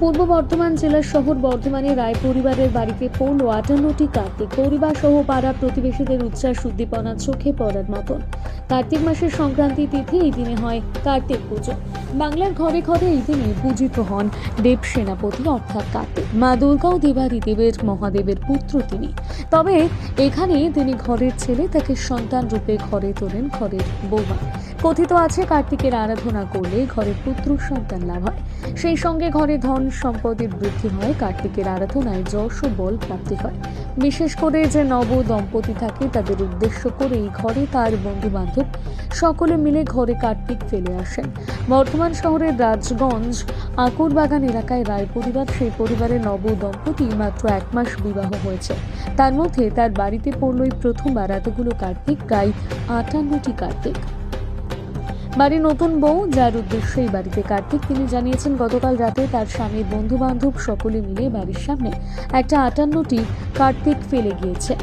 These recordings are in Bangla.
পূর্ব বর্ধমান জেলার শহর বর্ধমানে রায় পরিবারের বাড়িতে পৌল আটান্নটি কার্তিক পরিবার সহ পাড়া প্রতিবেশীদের উচ্ছ্বাস, উদ্দীপনা, চোখে পড়ার মতন। কার্তিক মাসের সংক্রান্তি তিথি এই দিনে হয় কার্তিক পুজো। বাংলার ঘরে ঘরে এই দিনে পূজিত হন দেব সেনাপতি, অর্থাৎ কার্তিক। মা দুর্গা ও দেবাদিদেবের মহাদেবের পুত্র তিনি। তবে এখানে তিনি ঘরের ছেলে, তাকে সন্তান রূপে ঘরে তোলেন ঘরের বৌমা। কথিত আছে, কার্তিকের আরাধনা করলে ঘরে পুত্র সন্তান লাভ হয়। সেই সঙ্গে ঘরে ধন সম্পদের বৃদ্ধি হয়, কার্তিকের আরাধনায় যশ ও বল প্রাপ্তি হয়। বিশেষ করে যে নব দম্পতি থাকে, তাদের উদ্দেশ্য করেই ঘরে তার বন্ধু বান্ধব সকলে মিলে ঘরে কার্তিক ফেলে আসেন। বর্ধমান শহরের রাজগঞ্জ, আকুরবাগান এলাকায় রায় পরিবার, সেই পরিবারের নব দম্পতি মাত্র এক মাস বিবাহ হয়েছে। তার মধ্যে তার বাড়িতে পড়লই প্রথমবার এতগুলো কার্তিক, প্রায় আটান্নটি কার্তিক। বাড়ির নতুন বউ, যার উদ্দেশ্যে এই বাড়িতে কার্তিক, তিনি জানিয়েছেন, গতকাল রাতে তার স্বামীর বন্ধু বান্ধব সকলে মিলে বাড়ির সামনে একটা আটান্নটি কার্তিক ফেলে গিয়েছে।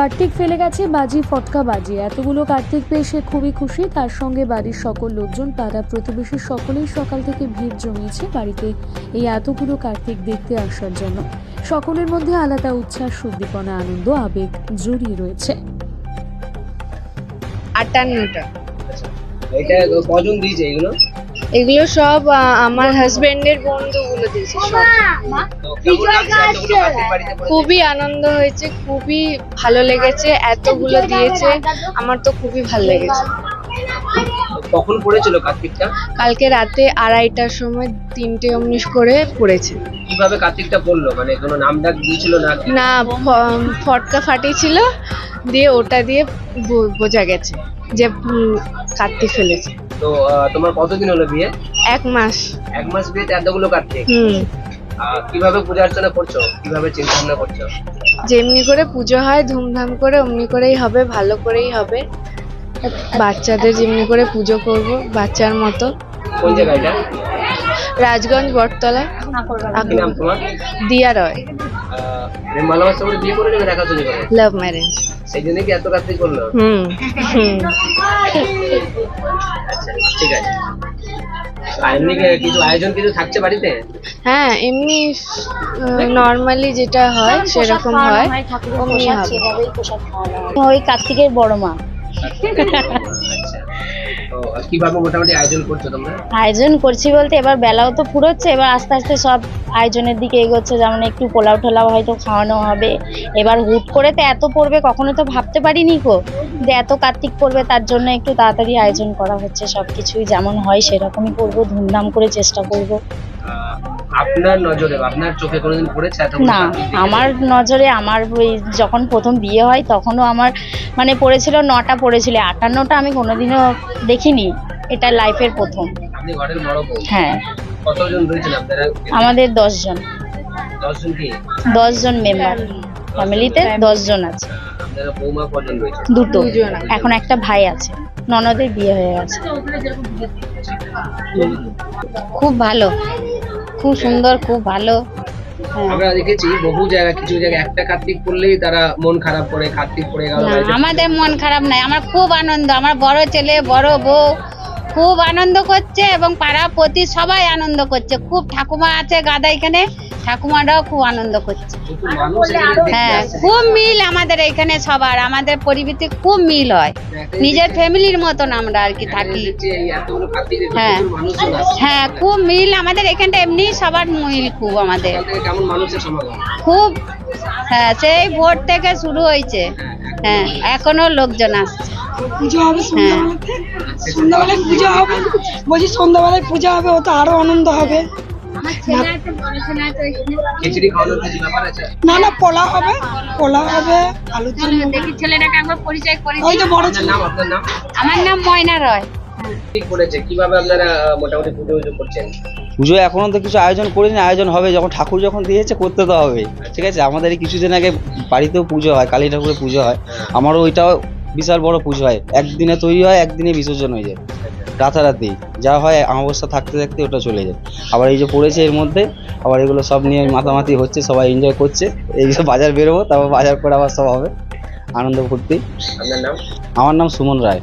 কার্তিক ফেলে গেছে বাজি ফটকা বাজি। এতগুলো কার্তিক পেয়ে সে খুবই খুশি। তার সঙ্গে বাড়ির সকল লোকজন পাড়া প্রতিবেশী সকলেই সকাল থেকে ভিড় জমিয়েছে বাড়িতে এই এতগুলো কার্তিক দেখতে আসার জন্য। সকলের মধ্যে আলাদা উচ্ছ্বাস উদ্দীপনা আনন্দ আবেগ জড়িয়ে রয়েছে। আটান্নটা। এটা কজন দিয়েছে এগুলো? এগুলো সব আমার হাজবেন্ডের বন্ধুগুলো দিয়েছে? খুবই আনন্দ হয়েছে খুবই ভালো লেগেছে এতগুলো দিয়েছে আমার তো খুবই ভালো লেগেছে। কখন পড়েছিল কার্তিকটা? কালকে রাতে আড়াইটার সময় তিনটে অমনিশ করে পড়েছে। কীভাবে কার্তিকটা পড়ল? মানে কোনো নাম ডাক দিয়েছিল না? না ফ- ফটকা ফাটিয়েছিল দিয়ে ওটা দিয়ে বোঝা গেছে যে কার্তিক ফেলেছে। তো তোমার কতদিন হলো বিয়ে? এক মাস। এক মাস বিয়েতে এতগুলো হুম। কীভাবে পূজা অর্চনা করছ? কীভাবে চিন্তা ভাবনা করছ? যেমনি করে পুজো হয় ধুমধাম করে অমনি করেই হবে ভালো করেই হবে। বাচ্চাদের যেমনি করে পুজো করব বাচ্চার মতো। কোন জায়গাটা রাজগঞ্জ বটতলা। দিয়া রয়। প্রেম ভালোবাসা করে বিয়ে করে নেবে করে? লাভ ম্যারেজ সেই জন্য কি এত রাত্রি করল? হুম আচ্ছা ঠিক আছে। এমনি কিছু আয়োজন কিছু থাকছে বাড়িতে? হ্যাঁ এমনি নর্মালি যেটা হয় সেরকম হয়। ওই কার্তিকের বড় মা। কীভাবে মোটামুটি আয়োজন করছ তোমরা? আয়োজন করছি বলতে এবার বেলাও তো ফুরোচ্ছে এবার আস্তে আস্তে সব আয়োজনের দিকে এগোচ্ছে যেমন একটু পোলাও টোলাও হয়তো খাওয়ানো হবে। এবার হুট করে তো এত পড়বে কখনো তো ভাবতে পারিনি গো। যে এত কার্তিক পড়বে তার জন্য একটু তাড়াতাড়ি আয়োজন করা হচ্ছে সব কিছুই যেমন হয় সেরকমই করব ধুমধাম করে চেষ্টা করব। আপনার নজরে আপনার চোখে কোনোদিন পড়েছে এত না আমার নজরে আমার ওই যখন প্রথম বিয়ে হয় তখনও আমার মানে পড়েছিল নটা পড়েছিল আটান্নটা আমি কোনোদিনও দেখিনি। এটা লাইফের প্রথম। আপনি ঘরের বড় বউ। হ্যাঁ। কতজন রয়েছেন আপনারা? আমাদের দশজন। দশজন কি? দশজন মেম্বার ফ্যামিলিতে দশজন আছে। আপনারা বৌমা কজন রয়েছে দুটো। এখন একটা ভাই আছে। ননদের বিয়ে হয়ে গেছে। খুব ভালো। খুব সুন্দর খুব ভালো। হ্যাঁ। আমরা দেখেছি বহু জায়গা কিছু জায়গা একটা কার্তিক পড়লেই তারা মন খারাপ করে কার্তিক পড়ে গেল। আমাদের মন খারাপ নাই আমার খুব আনন্দ আমার বড় ছেলে বড় বউ খুব আনন্দ করছে এবং পাড়া প্রতি সবাই আনন্দ করছে। খুব ঠাকুমা আছে গাদা এখানে ঠাকুমারাও খুব আনন্দ করছে। হ্যাঁ খুব মিল আমাদের এখানে সবার আমাদের পরিবেশে খুব মিল হয়। নিজের ফ্যামিলির মতন আমরা আর কি থাকি। হ্যাঁ। হ্যাঁ খুব মিল আমাদের এখানটা এমনি সবার মিল খুব আমাদের। খুব হ্যাঁ সেই ভোর থেকে শুরু হয়েছে। হ্যাঁ এখনও লোকজন আসছে। পুজো হবে হ্যাঁ। সন্ধ্যাবেলায় পুজো হবে? বলছি সন্ধ্যাবেলায় পূজা হবে ওতে আরও আনন্দ হবে। খিচুড়ি খাওয়ানোর কিছু ব্যাপার আছে? না না পোলা হবে পোলা হবে আলুর দেখি ছেলেটাকে একবার পরিচয় করে ওই তো বড় ছেলে নাম আপনার নাম? আমার নাম ময়না রয়। কীভাবে আপনারা মোটামুটি পুজো করছেন? পুজো এখনও তো কিছু আয়োজন করিনি আয়োজন হবে যখন ঠাকুর যখন দিয়েছে করতে তো হবে। ঠিক আছে আমাদের এই কিছুদিন আগে বাড়িতেও পুজো হয় কালী ঠাকুরের পুজো হয়। আমারও ওইটাও বিশাল বড় পুজো হয়। একদিনে তৈরি হয় একদিনে বিসর্জন হয়ে যায়। রাতারাতি যা হয় অবস্থা থাকতে থাকতে ওটা চলে যায়। আবার এই যে পড়েছে এর মধ্যে আবার এগুলো সব নিয়ে মাতামাতি হচ্ছে সবাই এনজয় করছে। এই যে বাজার বেরোবো তারপর বাজার করে আবার সব হবে। আনন্দ ফুর্তি। আপনার নাম? আমার নাম সুমন রায়।